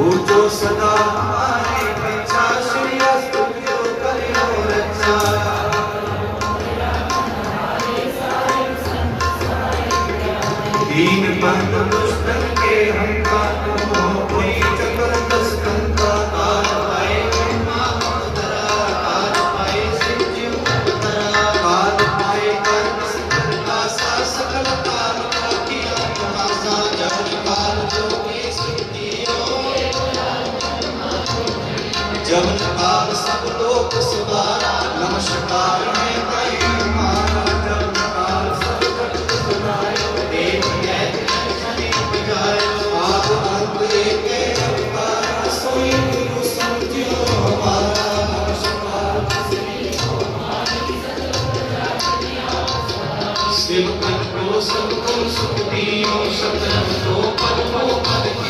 भूतो सदा ਜਮਨ ਆਪ ਸਭ ਲੋਕ ਸਿਵਾਰਾ, ਨਮਸਕਾਰ ਹੈ ਕਈ ਮਾਰਾ ਜਮਨ ਆਪ ਸਭ ਕਟ ਸੁਨਾਇਓ ਦੇਵ ਹੈ ਜਨੇ ਵਿਗਾਇਓ ਆਪ ਅੰਤ ਏਕੇ ਅਵਤਾਰਾ, ਸੋਈ ਗੁਰੂ ਸਮਝਿਓ ਹਮਾਰਾ। ਨਮਸਕਾਰ ਸ੍ਰੀ ਹੋਮਾਰੀ ਸਤਿ ਸੇਵਕਨ ਕੋ ਸਭ ਕੋ ਸੁਖ ਦਿਓ ਸਤਨਾਮ ਕੋ ਪਦ ਕੋ ਪਦ ਕੀ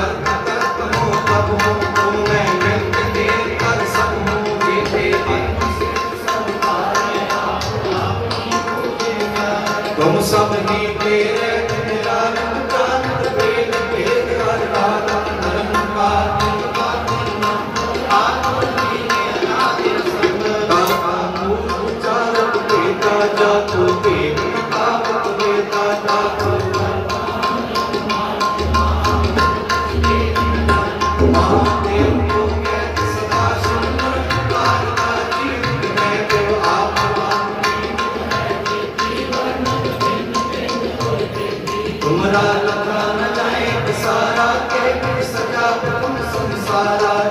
ਸਾਰਾ ਲਖਾਂ ਨਾ ਜਾਏ ਸਾਰਾ ਕੇ ਸਜਾ ਹੁਕਮ ਸੁਨ ਸਾਰਾ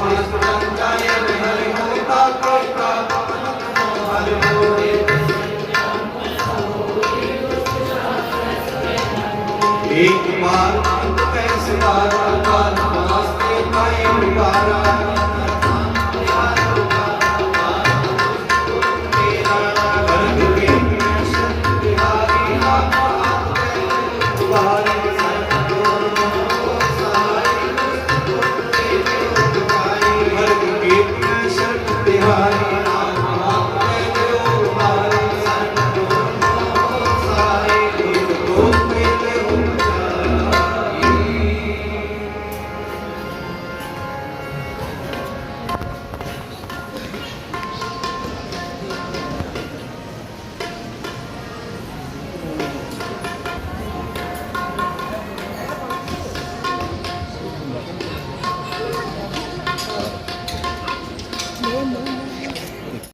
ਇੱਕ ਵਾਰ ਅੰਤ ਤੇ ਸਵਾਰ ਅਕਾਲ ਵਾਸਤੇ ਕਾਇਮ ਕਾਰਾ